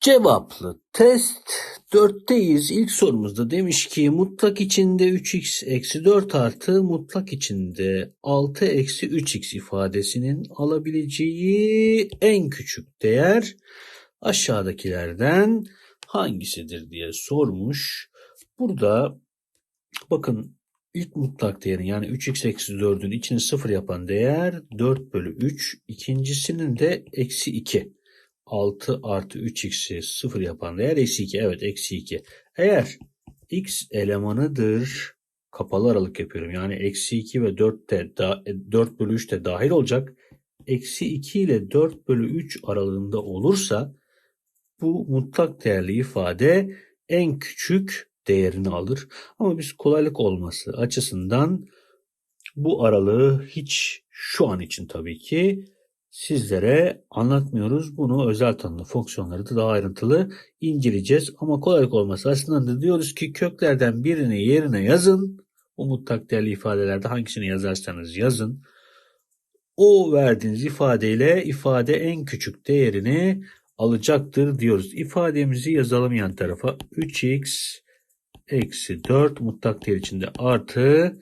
Cevaplı test 4'teyiz. İlk sorumuzda demiş ki mutlak içinde 3x eksi 4 artı mutlak içinde 6 eksi 3x ifadesinin alabileceği en küçük değer aşağıdakilerden hangisidir diye sormuş. Burada bakın ilk mutlak değerin yani 3x eksi 4'ün içini sıfır yapan değer 4 bölü 3. İkincisinin de eksi 2. 6 artı 3x'i 0 yapan değer eksi 2. Evet eksi 2. Eğer x elemanıdır kapalı aralık yapıyorum. Yani eksi 2 ve 4 de 4 bölü 3 de dahil olacak. Eksi 2 ile 4 bölü 3 aralığında olursa bu mutlak değerli ifade en küçük değerini alır. Ama biz kolaylık olması açısından bu aralığı hiç şu an için tabii ki sizlere anlatmıyoruz. Bunu özel tanımlı fonksiyonları da daha ayrıntılı inceleyeceğiz. Ama kolaylık olması açısından da diyoruz ki köklerden birini yerine yazın. O mutlak değerli ifadelerde hangisini yazarsanız yazın. O verdiğiniz ifadeyle ifade en küçük değerini alacaktır diyoruz. İfademizi yazalım yan tarafa. 3x eksi 4 mutlak değer içinde artı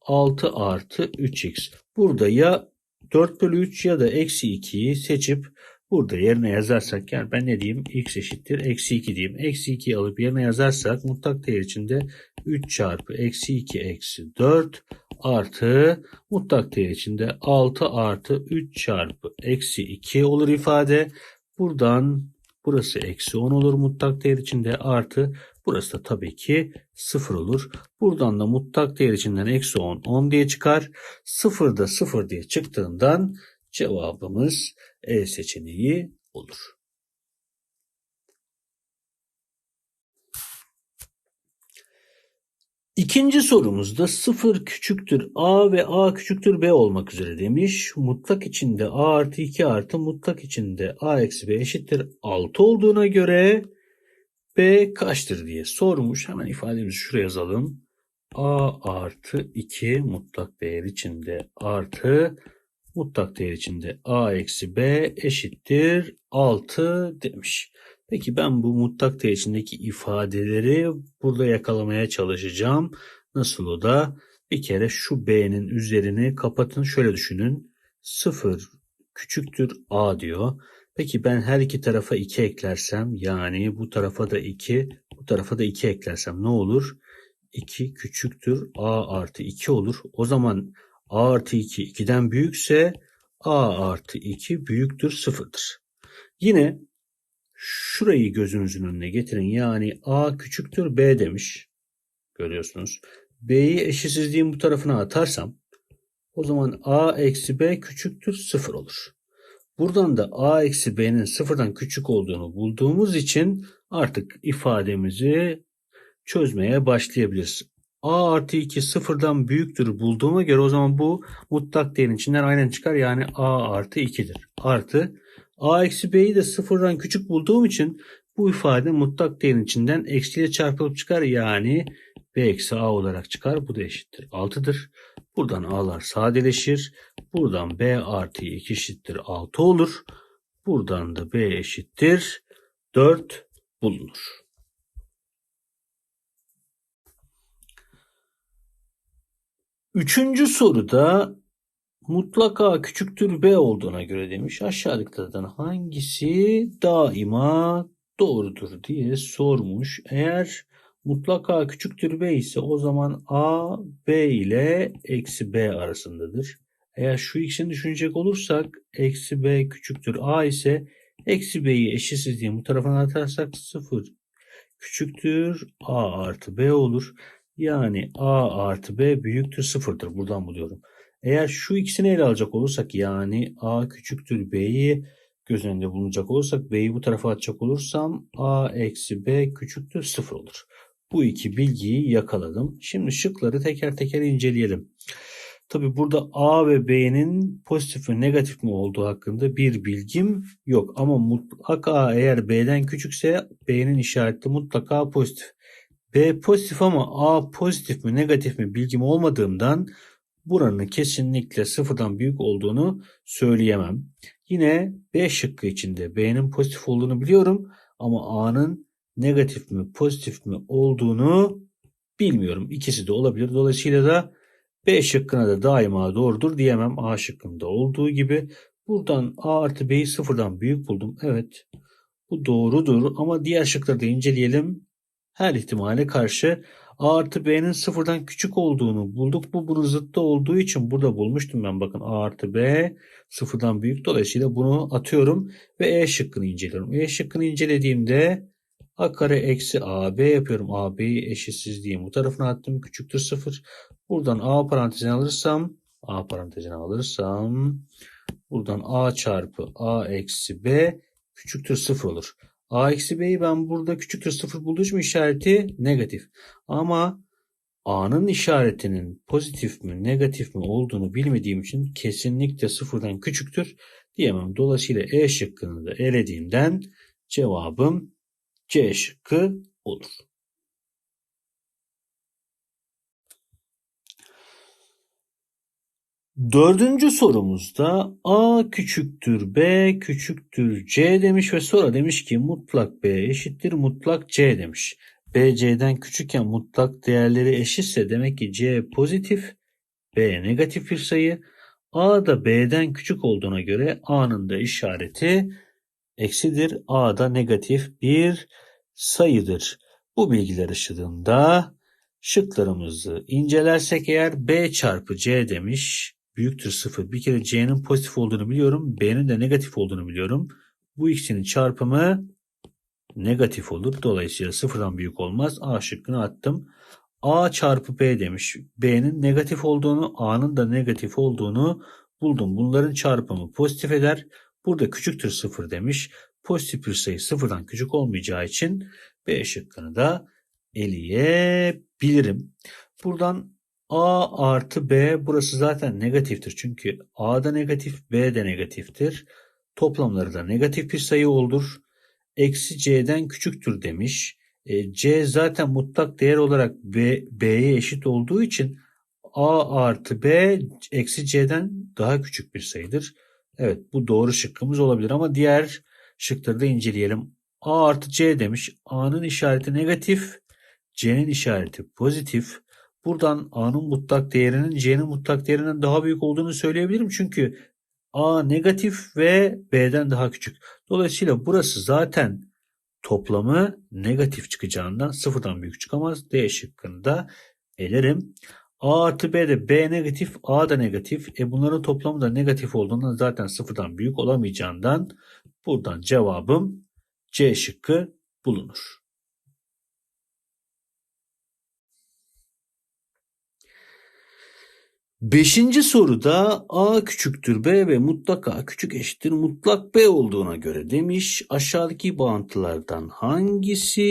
6 artı 3x. Burada ya 4 bölü 3 ya da eksi 2'yi seçip burada yerine yazarsak yani ben ne diyeyim x eşittir eksi 2 diyeyim. Eksi 2'yi alıp yerine yazarsak mutlak değer içinde 3 çarpı eksi 2 eksi 4 artı mutlak değer içinde 6 artı 3 çarpı eksi 2 olur ifade. Buradan burası eksi 10 olur mutlak değer içinde artı Burası da tabii ki 0 olur. Buradan da mutlak değer içinden eksi 10 10 diye çıkar. 0 da 0 diye çıktığından cevabımız E seçeneği olur. İkinci sorumuzda 0 küçüktür A ve A küçüktür B olmak üzere demiş. Mutlak içinde A artı 2 artı mutlak içinde A eksi B eşittir 6 olduğuna göre B kaçtır diye sormuş. Hemen ifademizi şuraya yazalım. A artı 2 mutlak değer içinde artı mutlak değer içinde A eksi B eşittir 6 demiş. Peki ben bu mutlak değer içindeki ifadeleri burada yakalamaya çalışacağım. Nasıl o da? Bir kere şu B'nin üzerini kapatın. Şöyle düşünün. 0 küçüktür A diyor. Peki ben her iki tarafa 2 eklersem yani bu tarafa da 2 bu tarafa da 2 eklersem ne olur? 2 küçüktür a artı 2 olur. O zaman a artı 2 2'den büyükse a artı 2 büyüktür 0'dır. Yine şurayı gözünüzün önüne getirin. Yani a küçüktür b demiş. Görüyorsunuz. b'yi eşitsizliğin bu tarafına atarsam o zaman a eksi b küçüktür 0 olur. Buradan da a eksi b'nin sıfırdan küçük olduğunu bulduğumuz için artık ifademizi çözmeye başlayabiliriz. a artı 2 sıfırdan büyüktür bulduğuma göre o zaman bu mutlak değerin içinden aynen çıkar. Yani a artı 2'dir. Artı a eksi b'yi de sıfırdan küçük bulduğum için bu ifade mutlak değerin içinden eksiyle çarpılıp çıkar. Yani b eksi a olarak çıkar. Bu da eşittir 6'dır. Buradan a'lar sadeleşir. Buradan b artı 2 eşittir 6 olur. Buradan da b eşittir 4 bulunur. Üçüncü soruda mutlaka küçüktür b olduğuna göre demiş. Aşağıdakilerden hangisi daima doğrudur diye sormuş. Eğer mutlaka küçüktür b ise o zaman a b ile eksi b arasındadır. Eğer şu ikisini düşünecek olursak eksi b küçüktür a ise eksi b'yi eşitsizliğin bu tarafına atarsak 0 küçüktür a artı b olur. Yani a artı b büyüktür sıfırdır. Buradan buluyorum. Eğer şu ikisini ele alacak olursak yani a küçüktür b'yi göz önünde bulunacak olursak b'yi bu tarafa atacak olursam a eksi b küçüktür sıfır olur. Bu iki bilgiyi yakaladım. Şimdi şıkları teker teker inceleyelim. Tabi burada A ve B'nin pozitif ve negatif mi olduğu hakkında bir bilgim yok. Ama mutlaka eğer B'den küçükse B'nin işareti mutlaka pozitif. B pozitif ama A pozitif mi negatif mi bilgim olmadığımdan buranın kesinlikle sıfırdan büyük olduğunu söyleyemem. Yine B şıkkı içinde B'nin pozitif olduğunu biliyorum Ama A'nın negatif mi pozitif mi olduğunu bilmiyorum. İkisi de olabilir. Dolayısıyla da B şıkkına da daima doğrudur diyemem. A şıkkında olduğu gibi. Buradan A artı B'yi sıfırdan büyük buldum. Evet bu doğrudur ama diğer şıkları da inceleyelim. Her ihtimale karşı A artı B'nin sıfırdan küçük olduğunu bulduk. Bu bunun zıttı olduğu için burada bulmuştum ben. Bakın A artı B sıfırdan büyük. Dolayısıyla bunu atıyorum ve E şıkkını inceliyorum. E şıkkını incelediğimde A kare eksi AB yapıyorum. AB'yi eşitsizliğin bu tarafına attım. Küçüktür sıfır. Buradan A parantezine alırsam A parantezine alırsam buradan A çarpı A eksi B küçüktür sıfır olur. A eksi B'yi ben burada küçüktür sıfır bulduğum için işareti negatif. Ama A'nın işaretinin pozitif mi negatif mi olduğunu bilmediğim için kesinlikle sıfırdan küçüktür diyemem. Dolayısıyla E şıkkını da elediğimden cevabım C şıkkı olur. Dördüncü sorumuzda A küçüktür B küçüktür C demiş ve sonra demiş ki mutlak B eşittir mutlak C demiş. B C'den küçükken mutlak değerleri eşitse demek ki C pozitif B negatif bir sayı. A da B'den küçük olduğuna göre A'nın da işareti eksidir. A da negatif bir sayıdır. Bu bilgiler ışığında şıklarımızı incelersek eğer B çarpı C demiş büyüktür 0. Bir kere C'nin pozitif olduğunu biliyorum. B'nin de negatif olduğunu biliyorum. Bu ikisinin çarpımı negatif olur. Dolayısıyla sıfırdan büyük olmaz. A şıkkını attım. A çarpı B demiş. B'nin negatif olduğunu, A'nın da negatif olduğunu buldum. Bunların çarpımı pozitif eder. Burada küçüktür sıfır demiş. Pozitif bir sayı sıfırdan küçük olmayacağı için B şıkkını da eleyebilirim. Buradan A artı B burası zaten negatiftir. Çünkü A da negatif, B de negatiftir. Toplamları da negatif bir sayı olur. Eksi C'den küçüktür demiş. E, C zaten mutlak değer olarak B, B'ye eşit olduğu için A artı B eksi C'den daha küçük bir sayıdır. Evet bu doğru şıkkımız olabilir ama diğer şıkları da inceleyelim. A artı C demiş. A'nın işareti negatif. C'nin işareti pozitif. Buradan A'nın mutlak değerinin C'nin mutlak değerinden daha büyük olduğunu söyleyebilirim. Çünkü A negatif ve B'den daha küçük. Dolayısıyla burası zaten toplamı negatif çıkacağından sıfırdan büyük çıkamaz. D şıkkını da elerim. A artı B de B negatif, A da negatif. E bunların toplamı da negatif olduğundan zaten sıfırdan büyük olamayacağından buradan cevabım C şıkkı bulunur. Beşinci soruda A küçüktür B ve mutlak A küçük eşittir mutlak B olduğuna göre demiş. Aşağıdaki bağıntılardan hangisi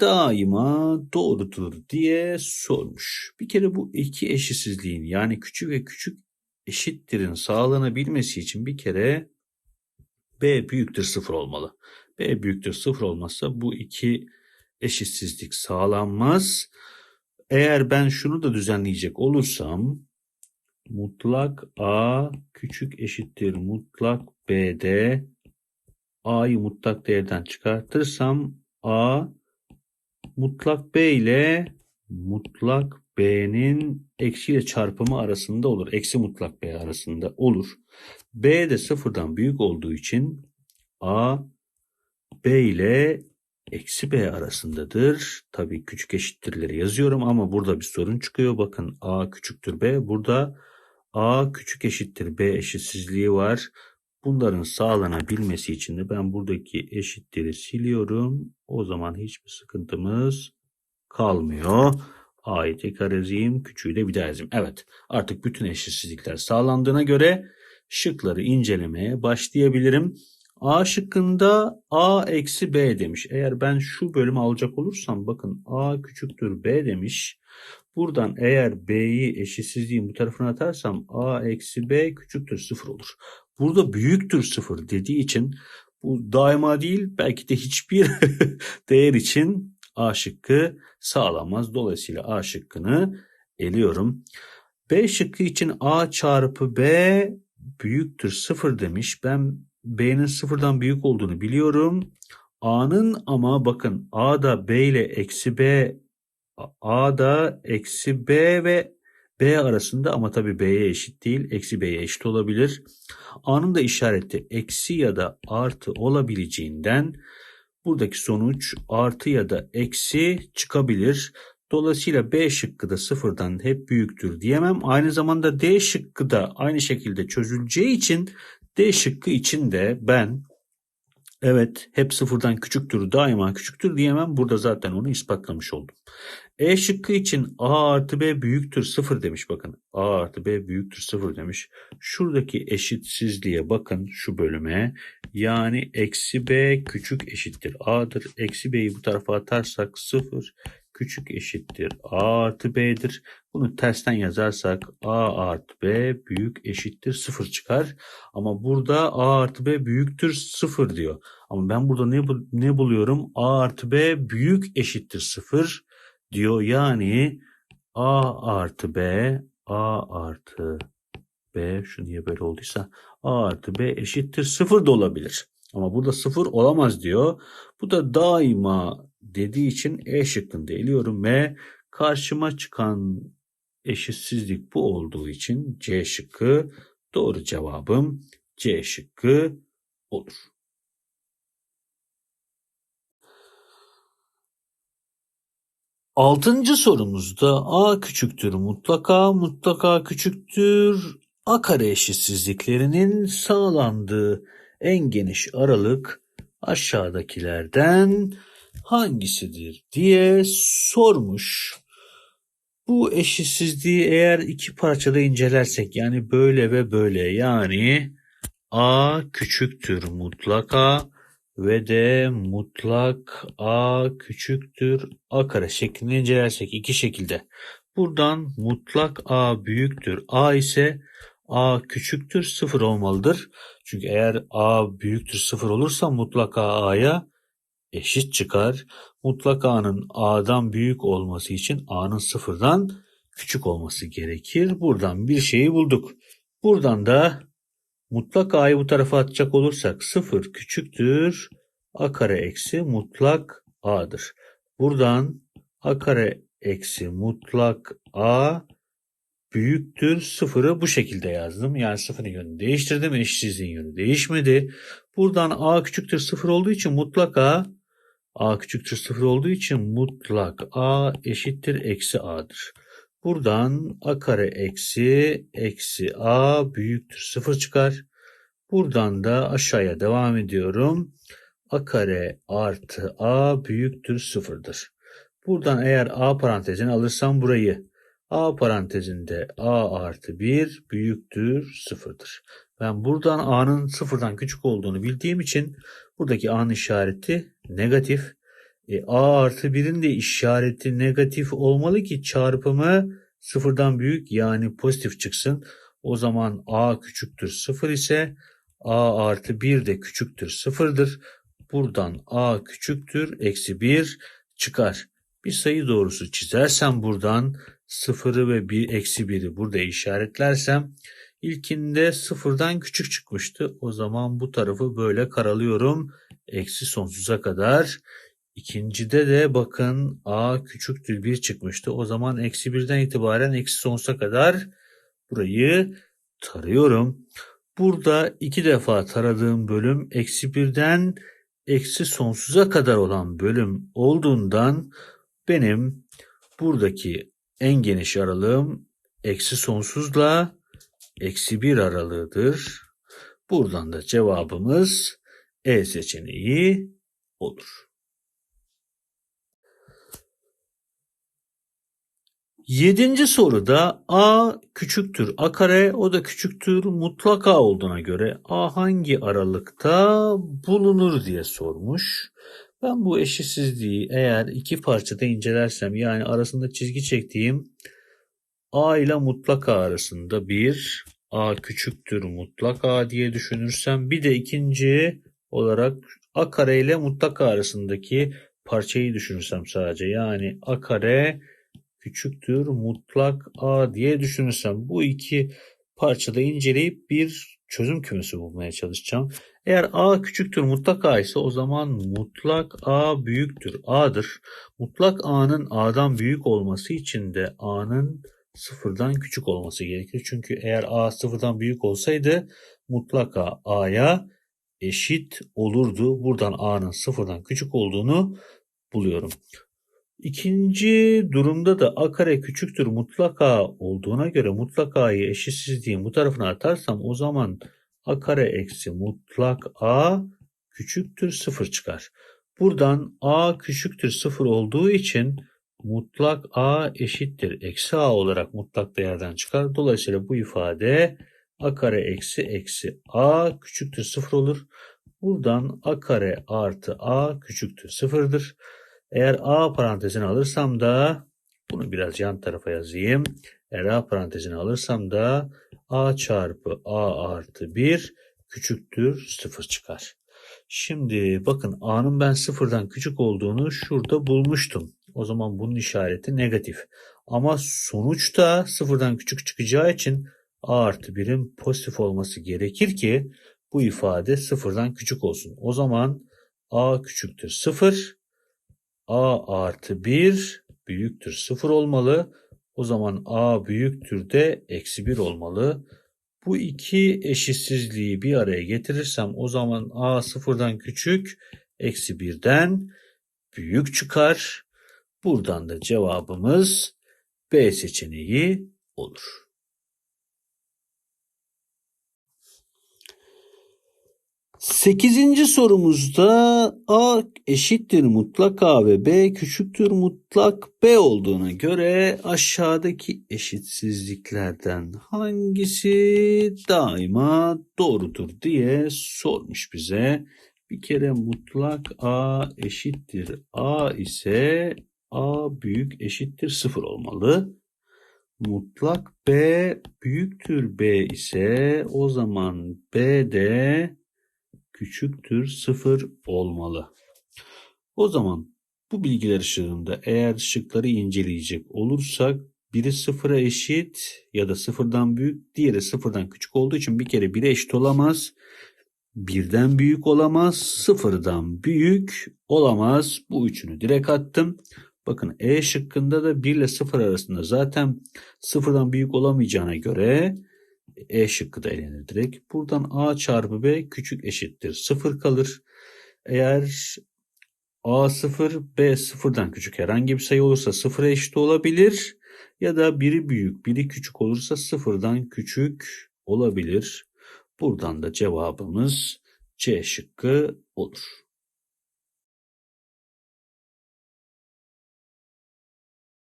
daima doğrudur diye sormuş. Bir kere bu iki eşitsizliğin yani küçük ve küçük eşittirin sağlanabilmesi için bir kere B büyüktür sıfır olmalı. B büyüktür sıfır olmazsa bu iki eşitsizlik sağlanmaz. Eğer ben şunu da düzenleyecek olursam mutlak A küçük eşittir mutlak B'de A'yı mutlak değerden çıkartırsam A mutlak B ile mutlak B'nin eksiyle çarpımı arasında olur. Eksi mutlak B arasında olur. B de sıfırdan büyük olduğu için A B ile eksi B arasındadır. Tabii küçük eşittirleri yazıyorum ama burada bir sorun çıkıyor. Bakın A küçüktür B. Burada A küçük eşittir B eşitsizliği var. Bunların sağlanabilmesi için de ben buradaki eşitleri siliyorum. O zaman hiçbir sıkıntımız kalmıyor. A'yı tekrar yazayım. Küçüğü de bir daha yazayım. Evet artık bütün eşitsizlikler sağlandığına göre şıkları incelemeye başlayabilirim. A şıkkında A eksi B demiş. Eğer ben şu bölümü alacak olursam bakın A küçüktür B demiş. Buradan eğer B'yi eşitsizliğin bu tarafına atarsam A eksi B küçüktür sıfır olur. Burada büyüktür sıfır dediği için bu daima değil belki de hiçbir değer için A şıkkı sağlamaz. Dolayısıyla A şıkkını eliyorum. B şıkkı için A çarpı B büyüktür sıfır demiş. Ben B'nin sıfırdan büyük olduğunu biliyorum. A'nın ama bakın A'da B ile eksi B A'da eksi B ve B arasında ama tabii B'ye eşit değil. Eksi B'ye eşit olabilir. A'nın da işareti eksi ya da artı olabileceğinden buradaki sonuç artı ya da eksi çıkabilir. Dolayısıyla B şıkkı da sıfırdan hep büyüktür diyemem. Aynı zamanda D şıkkı da aynı şekilde çözüleceği için D şıkkı için de ben evet hep sıfırdan küçüktür daima küçüktür diyemem. Burada zaten onu ispatlamış oldum. E şıkkı için A artı B büyüktür sıfır demiş bakın. A artı B büyüktür sıfır demiş. Şuradaki eşitsizliğe bakın şu bölüme. Yani eksi B küçük eşittir A'dır. Eksi B'yi bu tarafa atarsak sıfır küçük eşittir A artı B'dir. Bunu tersten yazarsak A artı B büyük eşittir 0 çıkar. Ama burada A artı B büyüktür 0 diyor. Ama ben burada ne, ne buluyorum? A artı B büyük eşittir 0 diyor. Yani A artı B A artı B şu niye böyle olduysa A artı B eşittir 0 da olabilir. Ama burada 0 olamaz diyor. Bu da daima dediği için E şıkkında eliyorum ve karşıma çıkan eşitsizlik bu olduğu için C şıkkı doğru cevabım C şıkkı olur. Altıncı sorumuzda A küçüktür mutlaka, mutlaka küçüktür A kare eşitsizliklerinin sağlandığı en geniş aralık aşağıdakilerden hangisidir diye sormuş. Bu eşitsizliği eğer iki parçada incelersek yani böyle ve böyle yani A küçüktür mutlaka ve de mutlak A küçüktür A kare şeklinde incelersek iki şekilde. Buradan mutlak A büyüktür A ise A küçüktür sıfır olmalıdır. Çünkü eğer A büyüktür sıfır olursa mutlaka A'ya eşit çıkar. Mutlak A'nın A'dan büyük olması için A'nın sıfırdan küçük olması gerekir. Buradan bir şeyi bulduk. Buradan da mutlak A'yı bu tarafa atacak olursak sıfır küçüktür. A kare eksi mutlak A'dır. Buradan A kare eksi mutlak A büyüktür sıfırı bu şekilde yazdım. Yani sıfırın yönünü değiştirdim. Eşitsizliğin yönü değişmedi. Buradan A küçüktür sıfır olduğu için mutlak A A küçüktür sıfır olduğu için mutlak A eşittir eksi A'dır. Buradan A kare eksi eksi A büyüktür sıfır çıkar. Buradan da aşağıya devam ediyorum. A kare artı A büyüktür sıfırdır. Buradan eğer A parantezini alırsam burayı A parantezinde A artı 1 büyüktür sıfırdır. Ben buradan A'nın sıfırdan küçük olduğunu bildiğim için buradaki A'nın işareti negatif. E, A artı 1'in de işareti negatif olmalı ki çarpımı sıfırdan büyük yani pozitif çıksın. O zaman A küçüktür sıfır ise A artı 1 de küçüktür sıfırdır. Buradan A küçüktür eksi 1 çıkar. Bir sayı doğrusu çizersem buradan sıfırı ve bir eksi 1'i burada işaretlersem ilkinde sıfırdan küçük çıkmıştı. O zaman bu tarafı böyle karalıyorum. Eksi sonsuza kadar. İkincide de bakın a küçüktür 1 çıkmıştı. O zaman eksi 1'den itibaren eksi sonsuza kadar burayı tarıyorum. Burada iki defa taradığım bölüm eksi 1'den eksi sonsuza kadar olan bölüm olduğundan benim buradaki en geniş aralığım eksi sonsuzla eksi 1 aralığıdır. Buradan da cevabımız E seçeneği olur. Yedinci soruda A küçüktür A kare o da küçüktür mutlak A olduğuna göre A hangi aralıkta bulunur diye sormuş. Ben bu eşitsizliği eğer iki parçada incelersem yani arasında çizgi çektiğim A ile mutlak A arasında bir A küçüktür mutlak A diye düşünürsem bir de ikinci olarak A kare ile mutlak A arasındaki parçayı düşünürsem sadece yani A kare küçüktür mutlak A diye düşünürsem bu iki parçada inceleyip bir çözüm kümesi bulmaya çalışacağım. Eğer A küçüktür mutlak A ise o zaman mutlak A büyüktür A'dır. Mutlak A'nın A'dan büyük olması için de A'nın sıfırdan küçük olması gerekir. Çünkü eğer A sıfırdan büyük olsaydı mutlaka A'ya eşit olurdu. Buradan A'nın sıfırdan küçük olduğunu buluyorum. İkinci durumda da a kare küçüktür mutlaka olduğuna göre mutlaka'yı eşitsizliğin bu tarafına atarsam o zaman a kare eksi mutlak a küçüktür sıfır çıkar. Buradan a küçüktür sıfır olduğu için mutlak a eşittir eksi a olarak mutlak değerden çıkar. Dolayısıyla bu ifade a kare eksi eksi a küçüktür sıfır olur. Buradan a kare artı a küçüktür sıfırdır. Eğer a parantezini alırsam da bunu biraz yan tarafa yazayım. Eğer a parantezini alırsam da a çarpı a artı 1 küçüktür 0 çıkar. Şimdi bakın a'nın ben sıfırdan küçük olduğunu şurada bulmuştum. O zaman bunun işareti negatif. Ama sonuçta sıfırdan küçük çıkacağı için a artı 1'in pozitif olması gerekir ki bu ifade sıfırdan küçük olsun. O zaman a küçüktür 0 a artı 1 büyüktür 0 olmalı. O zaman a büyüktür de eksi 1 olmalı. Bu iki eşitsizliği bir araya getirirsem o zaman a sıfırdan küçük eksi 1'den büyük çıkar. Buradan da cevabımız B seçeneği olur. Sekizinci sorumuzda A eşittir mutlak A ve B küçüktür mutlak B olduğuna göre aşağıdaki eşitsizliklerden hangisi daima doğrudur diye sormuş bize. Bir kere mutlak A eşittir A ise A büyük eşittir 0 olmalı. Mutlak B büyüktür B ise o zaman B de küçüktür 0 olmalı. O zaman bu bilgiler ışığında eğer şıkları inceleyecek olursak biri sıfıra eşit ya da sıfırdan büyük, diğeri sıfırdan küçük olduğu için bir kere 1'e eşit olamaz. Birden büyük olamaz, sıfırdan büyük olamaz. Bu üçünü direkt attım. Bakın E şıkkında da 1 ile 0 arasında zaten sıfırdan büyük olamayacağına göre e şıkkı da elenir direkt. Buradan A çarpı B küçük eşittir 0 kalır. Eğer A 0, B 0'dan küçük herhangi bir sayı olursa 0'a eşit olabilir. Ya da biri büyük, biri küçük olursa 0'dan küçük olabilir. Buradan da cevabımız C şıkkı olur.